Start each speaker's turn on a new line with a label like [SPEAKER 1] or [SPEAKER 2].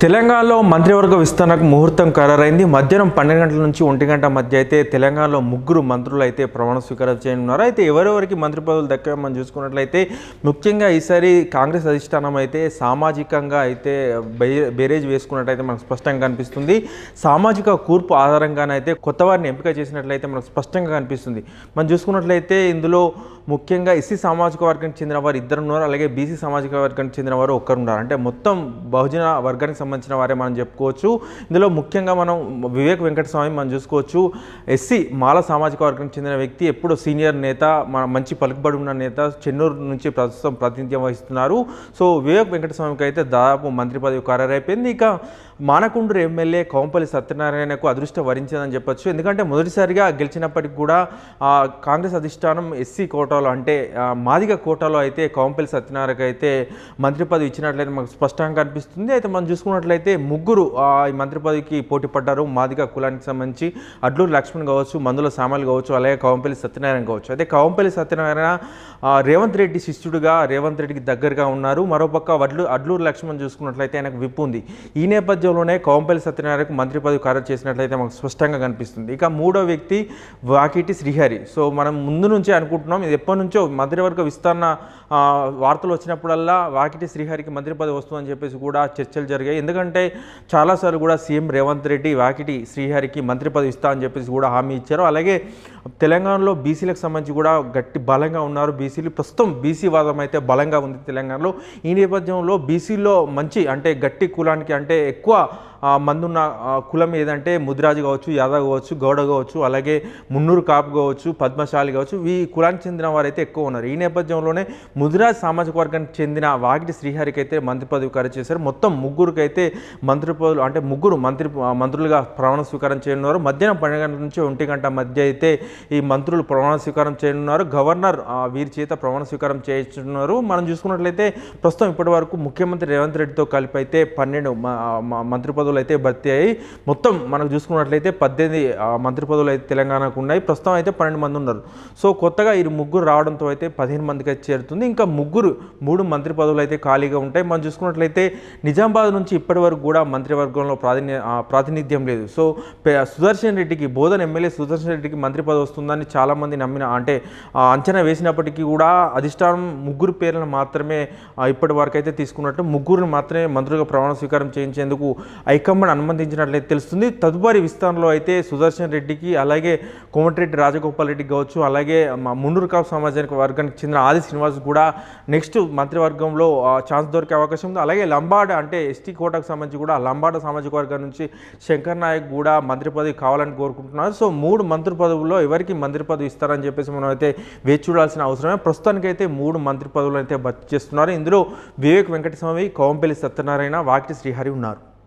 [SPEAKER 1] తెలంగాణలో మంత్రివర్గ విస్తరణకు ముహూర్తం ఖరారైంది. మధ్యాహ్నం పన్నెండు గంటల నుంచి ఒంటి గంట మధ్య అయితే తెలంగాణలో ముగ్గురు మంత్రులు అయితే ప్రమాణ స్వీకారం చేయనున్నారు. అయితే ఎవరెవరికి మంత్రి పదవులు దక్కే మనం చూసుకున్నట్లయితే ముఖ్యంగా ఈసారి కాంగ్రెస్ అధిష్టానం అయితే సామాజికంగా అయితే బే- బేరేజ్ వేసుకున్నట్లయితే మనకు స్పష్టంగా కనిపిస్తుంది. సామాజిక కూర్పు ఆధారంగానైతే కొత్త వారిని ఎంపిక చేసినట్లయితే మనకు స్పష్టంగా కనిపిస్తుంది. మనం చూసుకున్నట్లయితే ఇందులో ముఖ్యంగా ఎస్సీ సామాజిక వర్గానికి చెందిన వారు ఇద్దరు ఉన్నారు అలాగే బీసీ సామాజిక వర్గానికి చెందిన వారు ఒక్కరు ఉన్నారు అంటే మొత్తం బహుజన వర్గానికి సంబంధించిన వారే మనం చెప్పుకోవచ్చు. ఇందులో ముఖ్యంగా మనం వివేక్ వెంకటస్వామి మనం చూసుకోవచ్చు. ఎస్సీ మాల సామాజిక వర్గానికి చెందిన వ్యక్తి ఎప్పుడు సీనియర్ నేత మన మంచి పలుకుబడి ఉన్న నేత చెన్నూరు నుంచి ప్రస్తుతం ప్రాతినిధ్యం వహిస్తున్నారు. సో వివేక్ వెంకటస్వామికి అయితే దాదాపు మంత్రి పదవి ఖరారైపోయింది. ఇక మానకుండ్రు ఎమ్మెల్యే కోంపల్లి సత్యనారాయణకు అదృష్టం వరించిందని చెప్పొచ్చు. ఎందుకంటే మొదటిసారిగా గెలిచినప్పటికి కూడా ఆ, కాంగ్రెస్ అధిష్టానం ఎస్సీ కోటాలో అంటే మాదిగ కోటాలో అయితే కోంపల్లి సత్యనారాయణకు అయితే మంత్రి పదవి ఇచ్చినట్లయితే మనకు స్పష్టంగా కనిపిస్తుంది. అయితే మనం చూసుకున్నట్లయితే ముగ్గురు ఆ, ఈ మంత్రి పదవికి పోటీ పడ్డారు. మాదిగ కులానికి సంబంధించి అడ్లూరు లక్ష్మణ్ కావచ్చు మందుల సామాలు కావచ్చు అలాగే కవంపల్లి సత్యనారాయణ కావచ్చు. అయితే కవంపల్లి సత్యనారాయణ రేవంత్ రెడ్డి శిష్యుడిగా రేవంత్ రెడ్డికి దగ్గరగా ఉన్నారు. మరోపక్క వడ్లు అడ్లూరు లక్ష్మణ్ చూసుకున్నట్లయితే ఆయనకు విప్పు ఉంది. ఈ నేపథ్యంలోనే కోంపల్లి సత్యనారాయణకు మంత్రి పదవి ఖరారు చేసినట్లయితే మనకు స్పష్టంగా కనిపిస్తుంది. ఇక మూడో వ్యక్తి వాకిటి శ్రీహరి. సో మనం ముందు నుంచే అనుకుంటున్నాం. ఇది ఎప్పటి నుంచో మంత్రివర్గ విస్తరణ వార్తలు వచ్చినప్పుడల్లా వాకిటి శ్రీహరికి మంత్రి పదవి వస్తుందని చెప్పేసి కూడా చర్చలు జరిగాయి. ఎందుకంటే చాలాసార్లు కూడా సీఎం రేవంత్ రెడ్డి వాకిటి శ్రీహరికి మంత్రి పదవి ఇస్తా అని చెప్పేసి కూడా హామీ ఇచ్చారు. అలాగే తెలంగాణలో బీసీలకు సంబంధించి కూడా గట్టి బలంగా ఉన్నారు బీసీలు. ప్రస్తుతం బీసీ వాదం అయితే బలంగా ఉంది తెలంగాణలో. ఈ నేపథ్యంలో బీసీలో మంచి అంటే గట్టి కులానికి అంటే ఎక్కువ మందున్న ఉన్న కులం ఏదంటే ముదిరాజు కావచ్చు యాదవ్ కావచ్చు గౌడ కావచ్చు అలాగే మున్నూరు కాపు కావచ్చు పద్మశాలి కావచ్చు ఈ కులానికి చెందిన వారైతే ఎక్కువ ఉన్నారు. ఈ నేపథ్యంలోనే ముదిరాజ్ సామాజిక వర్గానికి చెందిన వాగిటి శ్రీహరికి అయితే మంత్రి పదవి ఖరీదు చేశారు. మొత్తం ముగ్గురికి అయితే మంత్రి పదవులు అంటే ముగ్గురు మంత్రి మంత్రులుగా ప్రమాణ స్వీకారం చేయనున్నారు. మధ్యాహ్నం పన్నెండు గంటల నుంచి ఒంటి గంట మధ్య అయితే ఈ మంత్రులు ప్రమాణ స్వీకారం చేయనున్నారు. గవర్నర్ వీరి చేత ప్రమాణ స్వీకారం చేయించున్నారు. మనం చూసుకున్నట్లయితే ప్రస్తుతం ఇప్పటి వరకు ముఖ్యమంత్రి రేవంత్ రెడ్డితో కలిపి అయితే పన్నెండు మ- మ- మంత్రి పదవులు అయితే భర్తీ అయ్యి మొత్తం మనకు చూసుకున్నట్లయితే పద్దెనిమిది మంత్రి పదవులు అయితే తెలంగాణకు ఉన్నాయి. ప్రస్తుతం అయితే పన్నెండు మంది ఉన్నారు. సో కొత్తగా ఈ ముగ్గురు రావడంతో అయితే పదిహేను మందికి అయితే చేరుతుంది. ఇంకా ముగ్గురు మూడు మంత్రి పదవులు అయితే ఖాళీగా ఉంటాయి. మనం చూసుకున్నట్లయితే నిజామాబాద్ నుంచి ఇప్పటి వరకు కూడా మంత్రివర్గంలో ప్రాతిని ప్రాతినిధ్యం లేదు. సో సుదర్శన్ రెడ్డికి బోధన్ ఎమ్మెల్యే సుదర్శన్ రెడ్డికి మంత్రి పదవి వస్తుందని చాలామంది నమ్మిన అంటే అంచనా వేసినప్పటికీ కూడా అధిష్టానం ముగ్గురు పేర్లను మాత్రమే ఇప్పటి వరకు అయితే తీసుకున్నట్టు ముగ్గురిని మాత్రమే మంత్రులుగా ప్రమాణ స్వీకారం చేయించేందుకు హైకమాండ్ అనుమతించినట్లయితే తెలుస్తుంది. తదుపరి విస్తరణలో అయితే సుదర్శన్ రెడ్డికి అలాగే కోమటిరెడ్డి రాజగోపాల్ రెడ్డికి కావచ్చు అలాగే మా మున్నూరు కాపు వర్గానికి చెందిన ఆది శ్రీనివాస్ కూడా నెక్స్ట్ మంత్రివర్గంలో ఛాన్స్ దొరికే అవకాశం ఉంది. అలాగే లంబాడ అంటే ఎస్టీ కోటాకు సంబంధించి కూడా లంబాడ సామాజిక వర్గం నుంచి శంకర్ నాయక్ కూడా మంత్రి పదవి కావాలని కోరుకుంటున్నారు. సో మూడు మంత్రి పదవుల్లో ఎవరికి మంత్రి పదవి ఇస్తారని చెప్పేసి మనం అయితే వేచి చూడాల్సిన అవసరమే. ప్రస్తుతానికైతే మూడు మంత్రి పదవులు అయితే భర్తీ చేస్తున్నారు. ఇందులో వివేక్ వెంకటస్వామి కోవంపల్లి సత్యనారాయణ వాకిటి శ్రీహరి ఉన్నారు.